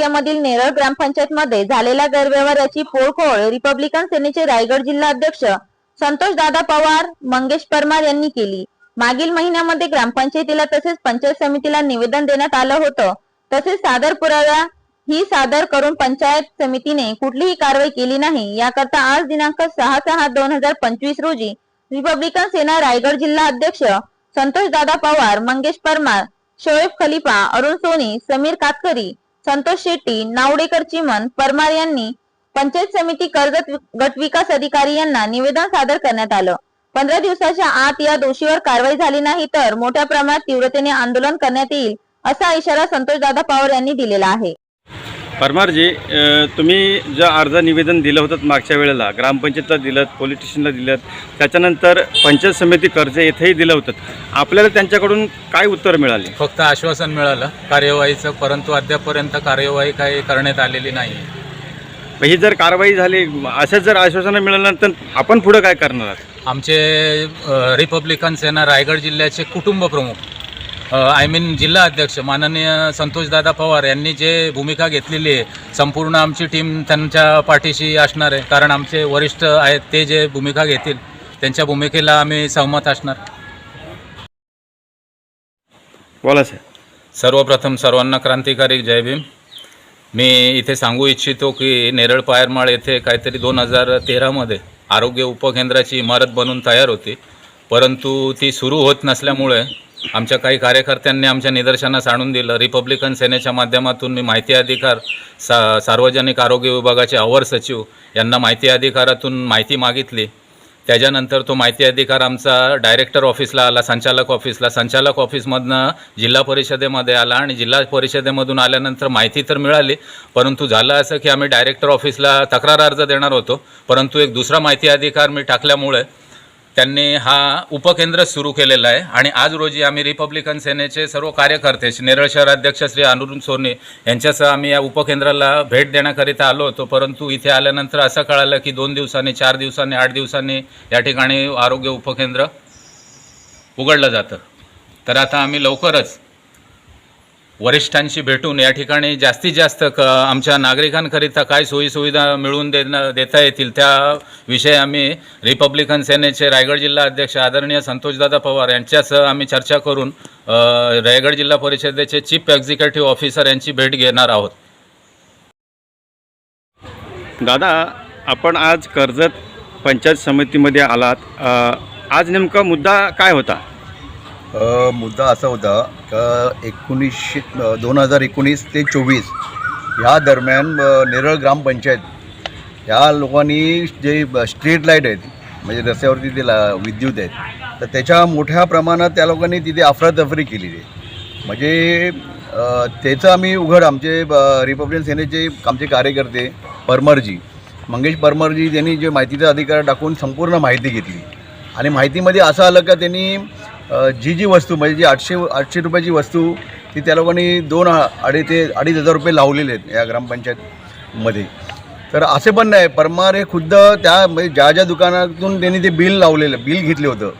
तालुक्यामधील नेरळ ग्रामपंचायतमध्ये झालेल्या गैरव्यवहाराची पोळखोळ रिपब्लिकन सेनेचे रायगड जिल्हा अध्यक्ष संतोष दादा पवार मंगेश परमार यांनी केली. मागील महिन्यामध्ये ग्रामपंचायतीला तसेच पंचायत समितीला निवेदन देण्यात आलं होतं. तसेच सादर पुराव्या ही सादर करून पंचायत समितीने कुठलीही कारवाई केली नाही. याकरता आज दिनांक सहा सहा दोन हजार पंचवीस रोजी रिपब्लिकन सेना रायगड जिल्हा अध्यक्ष संतोष दादा पवार मंगेश परमार शोएब खलिफा अरुण सोनी समीर कातकरी संतोष शेट्टी नावडेकर चिमन परमार यांनी पंचायत समिती कर्जत गट विकास अधिकारी यांना निवेदन सादर करण्यात आलं. पंधरा दिवसाच्या आत या दोषीवर कारवाई झाली नाही तर मोठ्या प्रमाणात तीव्रतेने आंदोलन करण्यात येईल असा इशारा संतोष दादा पवार यांनी दिलेला आहे. परमारजी तुम्ही जे अर्ज निवेदन दिलं होतं मागच्या वेळेला ग्रामपंचायतला दिलं पोलीस स्टेशनला दिलं त्याच्यानंतर पंचायत समिती कर्ज येथेही दिलं होतं आपल्याला त्यांच्याकडून काय उत्तर मिळाले? फक्त आश्वासन मिळालं कार्यवाहीचं परंतु अद्यापपर्यंत कार्यवाही काही करण्यात आलेली नाही. ही जर कारवाई झाली असंच जर आश्वासनं मिळालं तर आपण पुढं काय करणार? आहात आमचे रिपब्लिकन सेना रायगड जिल्ह्याचे कुटुंब प्रमुख आय मीन जिल्हा अध्यक्ष माननीय संतोषदादा पवार यांनी जे भूमिका घेतलेली आहे संपूर्ण आमची टीम त्यांच्या पाठीशी असणार आहे. कारण आमचे वरिष्ठ आहेत ते जे भूमिका घेतील त्यांच्या भूमिकेला आम्ही सहमत असणार. बोला सर. सर्वप्रथम सर्वांना क्रांतिकारी जय भीम. मी इथे सांगू इच्छितो की नेरळ पायरमाळ येथे काहीतरी दोन हजार तेरामध्ये आरोग्य उपकेंद्राची इमारत बनून तयार होती. परंतु ती सुरू होत नसल्यामुळे आमच्या काही कार्यकर्त्यांनी आमच्या निदर्शनास आणून दिलं. रिपब्लिकन सेनेच्या माध्यमातून मी माहिती अधिकार सा सार्वजनिक आरोग्य विभागाचे अवर सचिव यांना माहिती अधिकारातून माहिती मागितली. त्याच्यानंतर तो माहिती अधिकार आमचा डायरेक्टर ऑफिसला आला संचालक ऑफिसला संचालक ऑफिसमधनं जिल्हा परिषदेमध्ये आला आणि जिल्हा परिषदेमधून आल्यानंतर माहिती तर मिळाली परंतु झालं असं की आम्ही डायरेक्टर ऑफिसला तक्रार अर्ज देणार होतो परंतु एक दुसरा माहिती अधिकार मी टाकल्यामुळे त्यांनी हा उपकेंद्र सुरू केलेला आहे. आणि आज रोजी आम्ही रिपब्लिकन सेनेचे सर्व कार्यकर्ते श्री नेरळ शहराध्यक्ष श्री अनुरुण सोने यांच्यासह आम्ही या उपकेंद्राला भेट देण्याकरिता आलो होतो. परंतु इथे आल्यानंतर असं कळालं की दोन दिवसांनी चार दिवसांनी आठ दिवसांनी या ठिकाणी आरोग्य उपकेंद्र उघडलं जातं. तर आता आम्ही लवकरच वरिष्ठांशी भेटून या ठिकाणी जास्तीत जास्त क आमच्या नागरिकांकरिता काय सोयीसुविधा मिळवून देणं देता येतील त्याविषयी आम्ही रिपब्लिकन सेनेचे रायगड जिल्हा अध्यक्ष आदरणीय संतोषदादा पवार यांच्यासह आम्ही चर्चा करून रायगड जिल्हा परिषदेचे चीफ एक्झिक्युटिव्ह ऑफिसर यांची भेट घेणार आहोत. दादा आपण आज कर्जत पंचायत समितीमध्ये आलात. आज नेमका मुद्दा काय होता? मुद्दा असा होता का एकोणीसशे दोन हजार एकोणीस ते चोवीस ह्या दरम्यान नेरळ ग्रामपंचायत ह्या लोकांनी जे स्ट्रीट लाइट आहेत म्हणजे रस्त्यावरती ते ला विद्युत आहेत तर त्याच्या मोठ्या प्रमाणात त्या लोकांनी तिथे अफरातफरी केलेली आहे. म्हणजे त्याचं आम्ही उघड आमचे रिपब्लिकन सेनेचे आमचे कार्यकर्ते परमरजी मंगेश परमरजी त्यांनी जे माहितीचा अधिकार टाकून संपूर्ण माहिती घेतली. आणि माहितीमध्ये असं आलं का त्यांनी जी जी वस्तू म्हणजे जी आठशे आठशे रुपयाची वस्तू ती त्या लोकांनी दोन अडीच ते अडीच हजार रुपये लावलेले आहेत या ग्रामपंचायतमध्ये. तर असे पण नाही परमार हे खुद्द त्या म्हणजे ज्या ज्या दुकानातून त्यांनी ते बिल लावलेलं बिल घेतलं होतं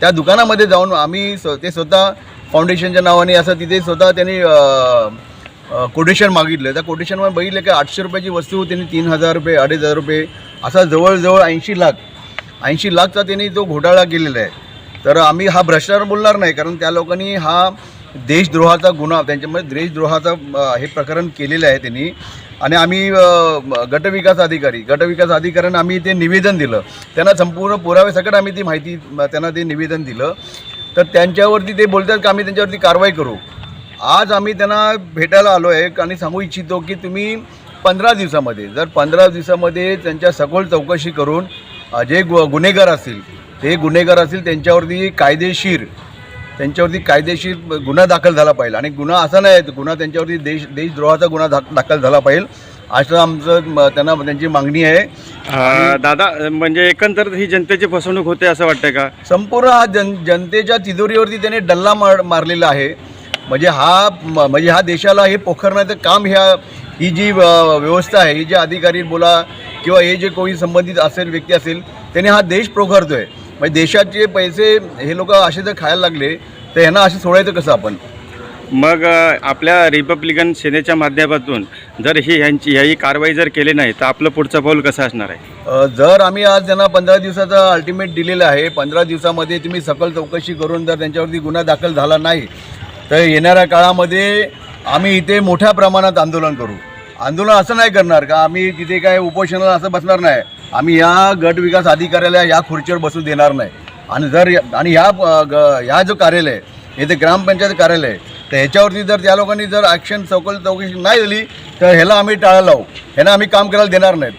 त्या दुकानामध्ये जाऊन आम्ही स्व ते स्वतः फाउंडेशनच्या नावाने असं तिथे स्वतः त्यांनी कोटेशन मागितलं. त्या कोटेशनवर बघितलं की आठशे रुपयाची वस्तू त्यांनी तीन हजार रुपये अडीच हजार रुपये असा जवळजवळ ऐंशी लाख ऐंशी लाखचा त्यांनी तो घोटाळा केलेला आहे. तर आम्ही हा भ्रष्टाचार बोलणार नाही कारण त्या लोकांनी हा देशद्रोहाचा गुन्हा त्यांच्यामध्ये देशद्रोहाचा हे प्रकरण केलेलं आहे त्यांनी. आणि आम्ही गटविकास अधिकारी गटविकास अधिकाऱ्यांना आम्ही ते निवेदन दिलं. त्यांना संपूर्ण पुराव्यासकट आम्ही ती माहिती त्यांना ते निवेदन दिलं. तर त्यांच्यावरती ते बोलतात की आम्ही त्यांच्यावरती कारवाई करू. आज आम्ही त्यांना भेटायला आलो आहे आणि सांगू इच्छितो की तुम्ही पंधरा दिवसामध्ये जर पंधरा दिवसामध्ये त्यांच्या सखोल चौकशी करून जे गु गुन्हेगार असतील ते गुन्हेगार असतील त्यांच्यावरती कायदेशीर त्यांच्यावरती कायदेशीर गुन्हा दाखल झाला पाहिजे. आणि गुन्हा असा नाही आहे, गुन्हा त्यांच्यावरती देश देशद्रोहाचा गुन्हा दा दाखल झाला पाहिजे. असं आमचं त्यांना त्यांची मागणी आहे. दादा म्हणजे एकंदर ही जनतेची फसवणूक होते असं वाटतंय का? संपूर्ण हा जन जनतेच्या तिजोरीवरती त्याने डल्ला मार मारलेला आहे. म्हणजे हा म्हणजे ह्या देशाला हे पोखरण्याचं काम ह्या ही जी व्यवस्था आहे ही जे अधिकारी बोला किंवा हे जे कोणी संबंधित असेल व्यक्ती असेल त्याने हा देश पोखरतोय. म्हणजे देशाचे पैसे हे लोक असे जर खायला लागले तर ह्यांना असे सोडायचं कसं आपण? मग आपल्या रिपब्लिकन सेनेच्या माध्यमातून जर ही ह्यांची ह्याही कारवाई जर केली नाही तर आपलं पुढचं पाऊल कसं असणार आहे? जर आम्ही आज त्यांना पंधरा दिवसाचा अल्टिमेट दिलेला आहे पंधरा दिवसामध्ये तुम्ही सकल चौकशी करून जर त्यांच्यावरती गुन्हा दाखल झाला नाही तर येणाऱ्या काळामध्ये आम्ही इथे मोठ्या प्रमाणात आंदोलन करू. आंदोलन असं नाही करणार का? आम्ही तिथे काय उपोषणाला असं बसणार नाही. आम्ही या गट विकास अधिकाऱ्याला या खुर्चीवर बसू देणार नाही. आणि जर आणि ह्या ग- ह्या जो कार्यालय हे जे ग्रामपंचायत कार्यालय तर ह्याच्यावरती जर त्या लोकांनी जर ॲक्शन चौकशी चौकशी नाही दिली तर ह्याला आम्ही टाळा लावू. ह्यांना आम्ही काम करायला देणार नाहीत.